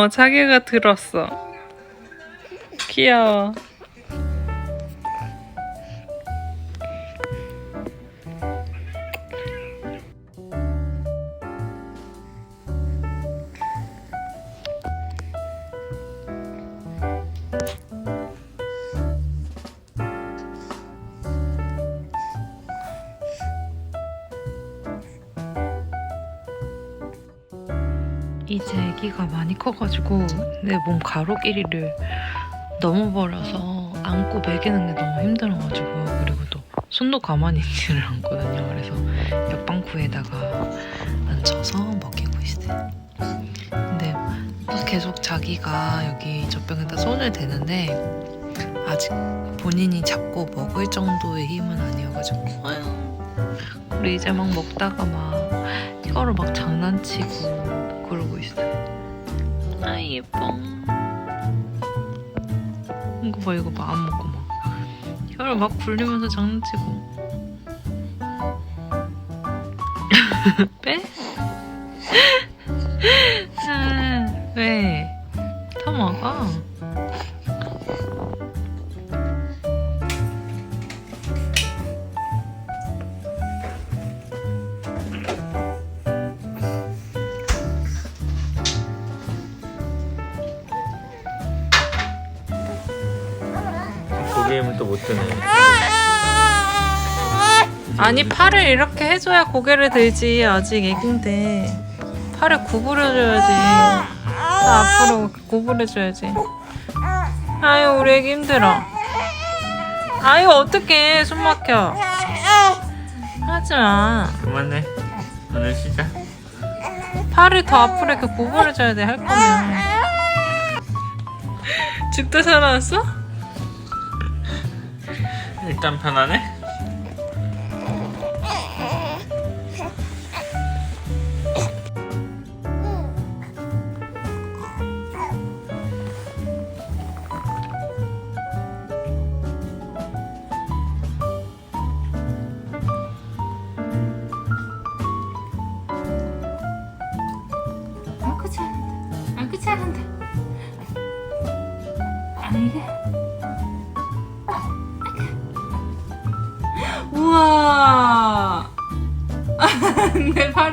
어, 자기가 들었어. 귀여워. 이제 아기가 많이 커가지고 내 몸 가로 길이를 넘어버려서 안고 먹이는 게 너무 힘들어가지고 그리고 또 손도 가만히 있지를 않거든요. 그래서 옆방구에다가 앉혀서 먹이고 있어요. 근데 계속 자기가 여기 젖병에다 손을 대는데 아직 본인이 잡고 먹을 정도의 힘은 아니어가지고 아유 우리 이제 막 먹다가 막 이거를 막 장난치고 예뻐. 이거 봐 이거 봐 안 먹고 막 혀를 막 굴리면서 장난치고. 빼? 아, 왜? 더 먹어. 고개임은 또 못 드네. 아니 팔을 이렇게 해줘야 고개를 들지 아직 애긴데 팔을 구부려줘야지 다 앞으로 구부려줘야지 아유 우리 애기 힘들어 아유 어떡해 숨 막혀 하지마 그만해. 오늘 쉬자. 팔을 더 앞으로 이렇게 구부려줘야 돼 할 거면 죽다 살아났어? 일단 편하네. 아이고 잘한다. 아이고 잘한다.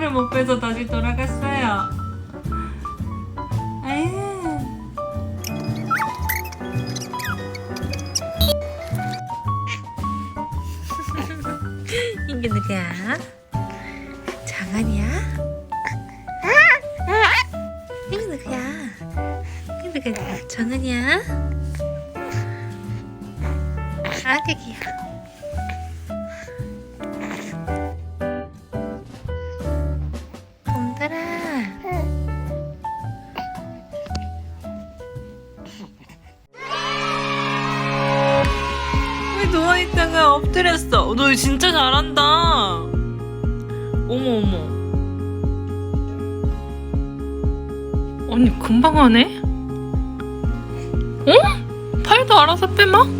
내 팔을 못 빼서 다시 돌아갔어요 아유 이게 누구야? 장안이야? 이게 누구야? 이게 누구야? 장안이야? 아기야 왜 누워있다가 엎드렸어 너 진짜 잘한다 어머 어머 언니 금방 하네? 어? 팔도 알아서 빼마?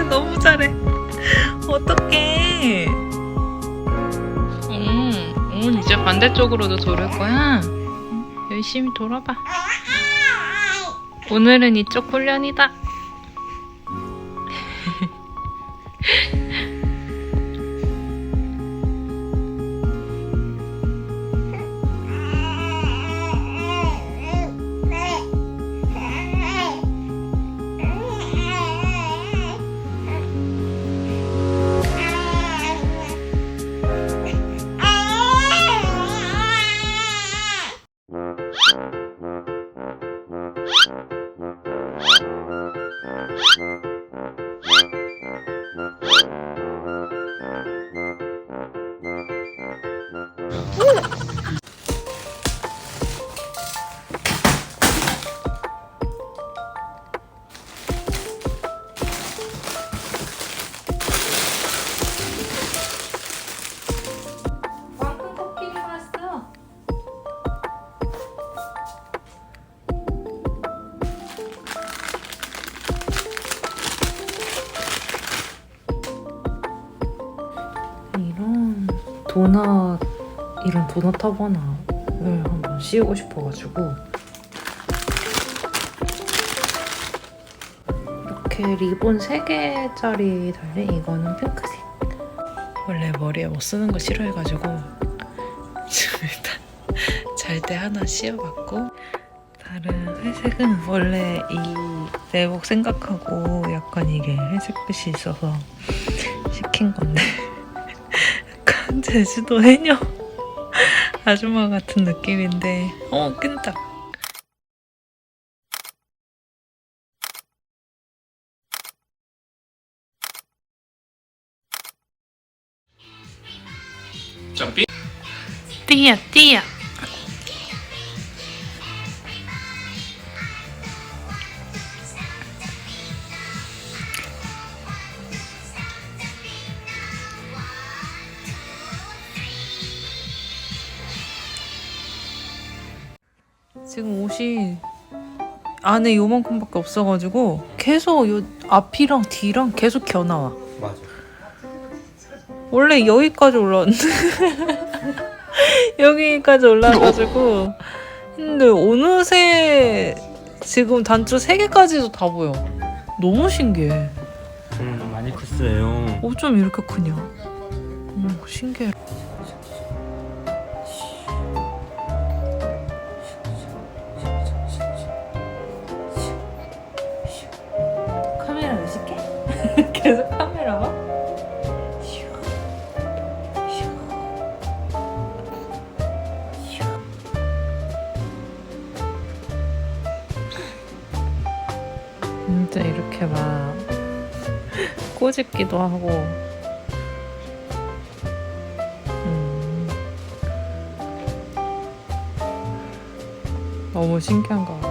진짜 너무 잘해. 어떡해. 음, 음, 이제 반대쪽으로도 돌을 거야? 열심히 돌아봐. 오늘은 이쪽 훈련이다. 이런 도넛 이런 도넛 하바나를 한번 씌우고 싶어가지고 이렇게 리본 3개짜리 달린 이거는 핑크색. 원래 머리에 뭐 쓰는 거 싫어해가지고 지금 일단 잘 때 하나 씌워봤고 다른 회색은 원래 이 내복 생각하고 약간 이게 회색빛이 있어서 시킨 건데 약간 제주도 해녀 아줌마 같은 느낌인데. 어 끈딱 점핑? 띠야 지금 옷이 안에 요만큼밖에 없어가지고 계속 요 앞이랑 뒤랑 계속 겨나와. 맞아. 원래 여기까지 올라왔는데. 여기까지 올라가지고. 근데 어느새 지금 단추 3개까지도 다 보여. 너무 신기해. 음, 많이 컸어요. 어쩜 이렇게 크냐? 음, 신기해 진짜 이렇게 막 꼬집기도 하고 음. 너무 신기한 것 같아